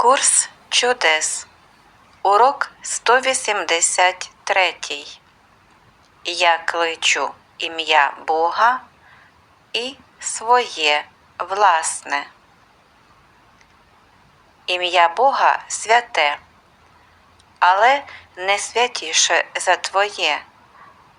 Курс чудес. Урок 183. Я кличу ім'я Бога і своє власне. Ім'я Бога святе, але не святіше за твоє.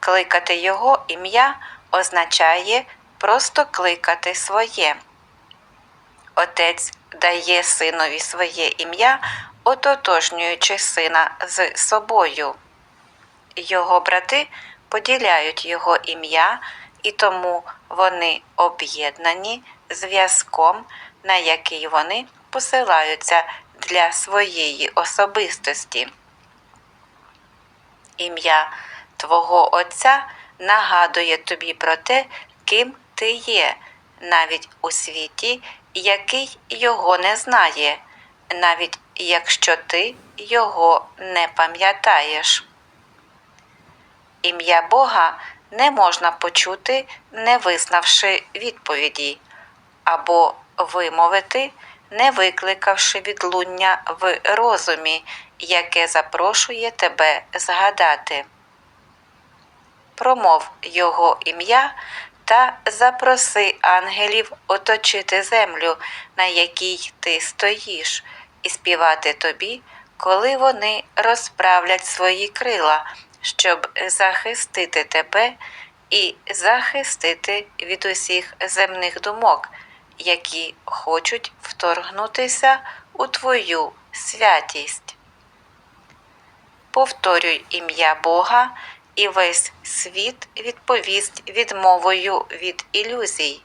Кликати Його ім'я означає просто кликати своє. Отець дає синові своє ім'я, ототожнюючи сина з собою. Його брати поділяють його ім'я, і тому вони об'єднані зв'язком, на який вони посилаються для своєї особистості. Ім'я Твого Отця нагадує тобі про те, ким ти є, навіть у світі, який його не знає, навіть якщо ти його не пам'ятаєш. Ім'я Бога не можна почути, не визнавши відповіді, або вимовити, не викликавши відлуння в розумі, яке запрошує тебе згадати. Промов його ім'я та запроси ангелів оточити землю, на якій ти стоїш, і співати тобі, коли вони розправлять свої крила, щоб захистити тебе і захистити від усіх земних думок, які хочуть вторгнутися у твою святість. Повторюй ім'я Бога, і весь світ відповість відмовою від ілюзій.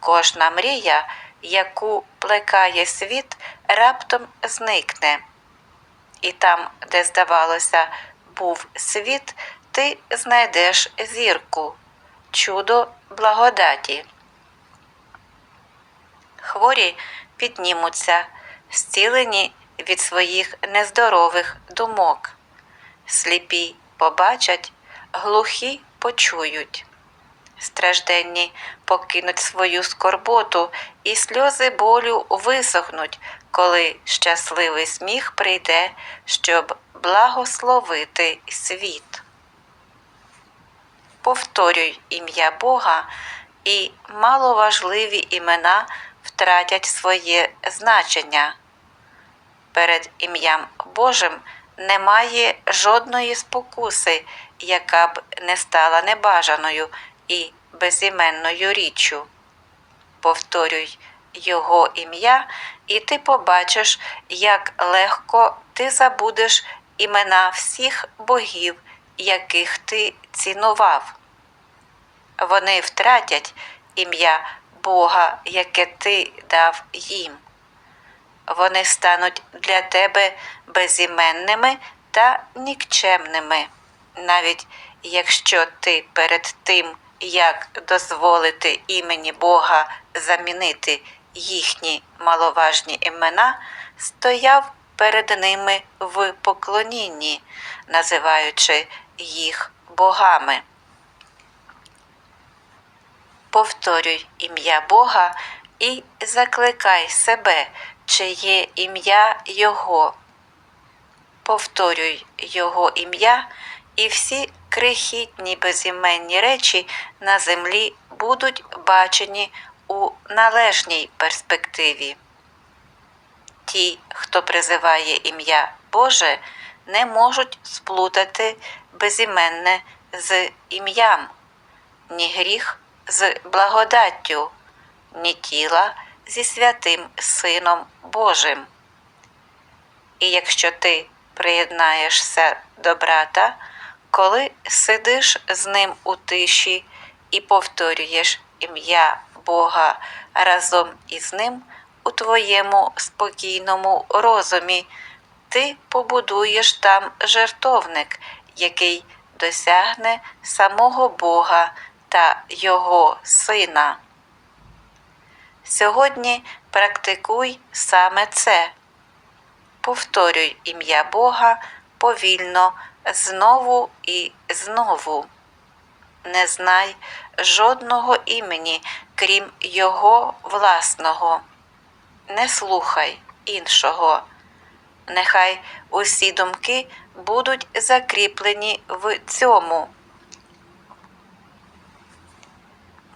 Кожна мрія, яку плекає світ, раптом зникне. І там, де, здавалося, був світ, ти знайдеш зірку, чудо благодаті. Хворі піднімуться, зцілені від своїх нездорових думок. Сліпі побачать, глухі почують. Стражденні покинуть свою скорботу, і сльози болю висохнуть, коли щасливий сміх прийде, щоб благословити світ. Повторюй ім'я Бога, і маловажливі імена втратять своє значення. Перед ім'ям Божим немає жодної спокуси, яка б не стала небажаною і безіменною річчю. Повторюй його ім'я, і ти побачиш, як легко ти забудеш імена всіх богів, яких ти цінував. Вони втратять ім'я Бога, яке ти дав їм вони стануть для тебе безіменними та нікчемними, навіть якщо ти перед тим, як дозволити імені Бога замінити їхні маловажні імена, стояв перед ними в поклонінні, називаючи їх богами. Повторюй ім'я Бога і закликай себе чиє ім'я Його. Повторюй Його ім'я, і всі крихітні безіменні речі на землі будуть бачені у належній перспективі. Ті, хто призиває ім'я Боже, не можуть сплутати безіменне з ім'ям, ні гріх з благодаттю, ні тіла зі святим Сином Божим. І якщо ти приєднаєшся до брата, коли сидиш з ним у тиші і повторюєш ім'я Бога разом із ним у твоєму спокійному розумі, ти побудуєш там жертовник, який досягне самого Бога та Його Сина. Сьогодні практикуй саме це. Повторюй ім'я Бога повільно знову і знову. Не знай жодного імені, крім Його власного. Не слухай, іншого. Нехай усі думки будуть закріплені в цьому.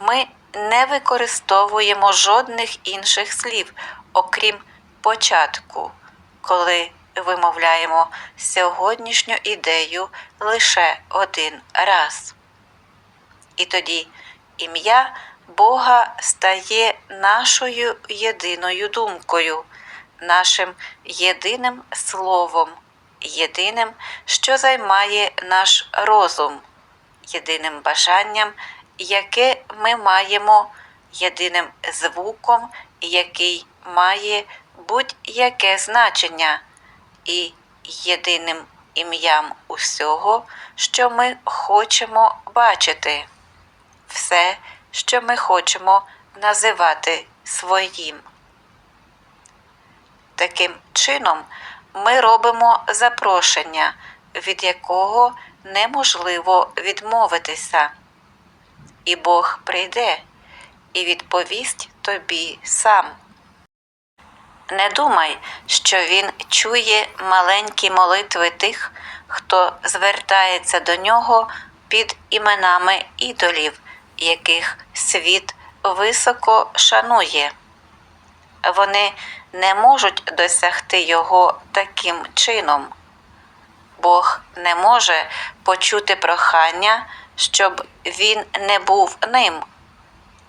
Ми не використовуємо жодних інших слів, окрім початку, коли вимовляємо сьогоднішню ідею лише один раз. І тоді ім'я Бога стає нашою єдиною думкою, нашим єдиним словом, єдиним, що займає наш розум, єдиним бажанням, яке ми маємо, єдиним звуком, який має будь-яке значення, і єдиним ім'ям усього, що ми хочемо бачити, все, що ми хочемо називати своїм. Таким чином, ми робимо запрошення, від якого неможливо відмовитися. І Бог прийде і відповість тобі сам. Не думай, що Він чує маленькі молитви тих, хто звертається до нього під іменами ідолів, яких світ високо шанує. Вони не можуть досягти його таким чином. Бог не може почути прохання, щоб він не був ним,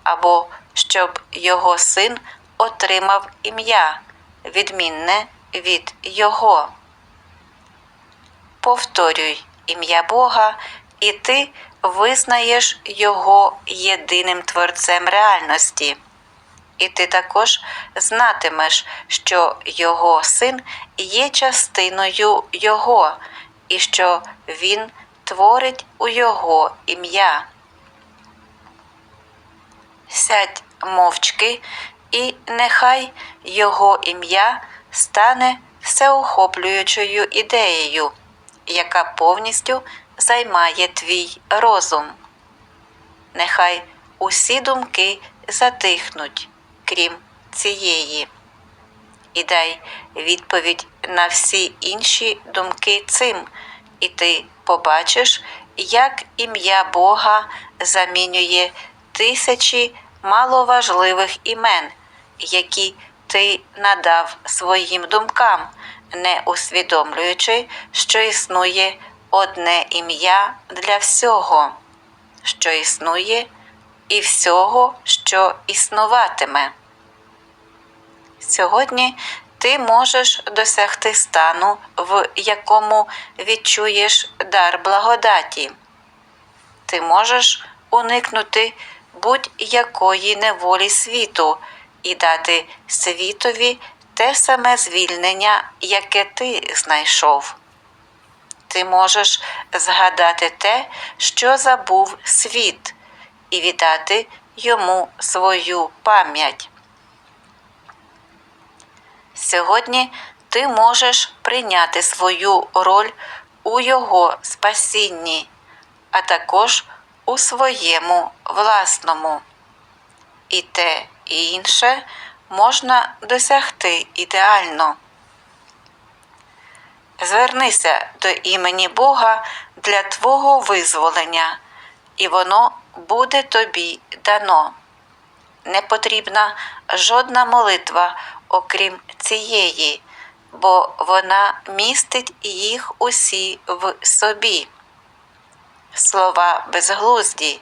або щоб його син отримав ім'я, відмінне від його. Повторюй ім'я Бога, і ти визнаєш його єдиним творцем реальності. І ти також знатимеш, що його син є частиною його, і що він творить у його ім'я. Сядь мовчки, і нехай його ім'я стане всеохоплюючою ідеєю, яка повністю займає твій розум. Нехай усі думки затихнуть, крім цієї. І дай відповідь на всі інші думки цим, і ти побачиш, як ім'я Бога замінює тисячі маловажливих імен, які ти надав своїм думкам, не усвідомлюючи, що існує одне ім'я для всього, що існує і всього, що існуватиме. Сьогодні ти можеш досягти стану, в якому відчуєш дар благодаті. Ти можеш уникнути будь-якої неволі світу і дати світові те саме звільнення, яке ти знайшов. Ти можеш згадати те, що забув світ, і віддати йому свою пам'ять. Сьогодні ти можеш прийняти свою роль у його спасінні, а також у своєму власному. І те, і інше можна досягти ідеально. Звернися до імені Бога для Твого визволення, і воно буде тобі дано. Не потрібна жодна молитва, окрім цієї, бо вона містить їх усі в собі. Слова безглузді,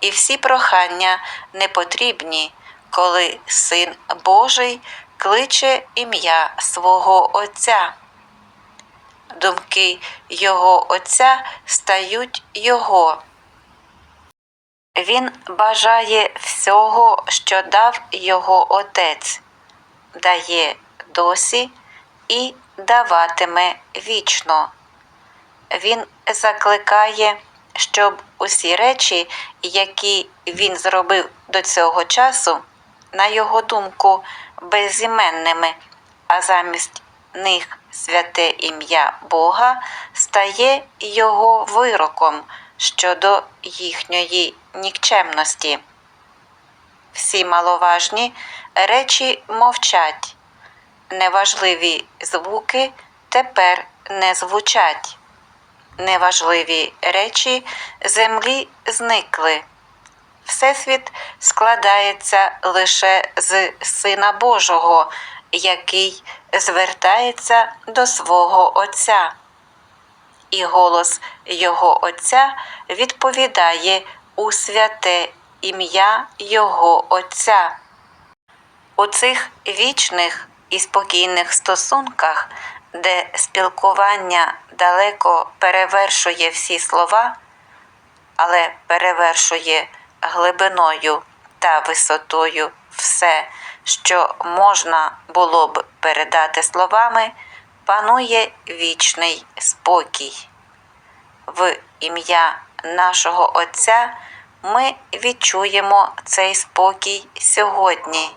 і всі прохання непотрібні, коли Син Божий кличе ім'я свого Отця. Думки Його Отця стають Його. Він бажає всього, що дав його Отець, дає досі і даватиме вічно. Він закликає, щоб усі речі, які він зробив до цього часу, на його думку, безіменними, а замість них святе ім'я Бога стає його вироком щодо їхньої нікчемності. Всі маловажні речі мовчать, неважливі звуки тепер не звучать. Неважливі речі землі зникли. Всесвіт складається лише з Сина Божого, який звертається до свого Отця. І голос Його Отця відповідає у святе ім'я Його Отця. У цих вічних і спокійних стосунках, де спілкування далеко перевершує всі слова, але перевершує глибиною та висотою все, що можна було б передати словами, панує вічний спокій. В ім'я нашого Отця ми відчуємо цей спокій сьогодні,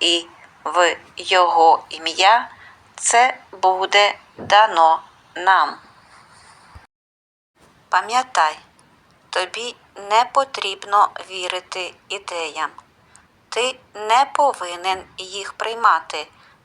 і в Його ім'я це буде дано нам. Пам'ятай, тобі не потрібно вірити ідеям. Ти не повинен їх приймати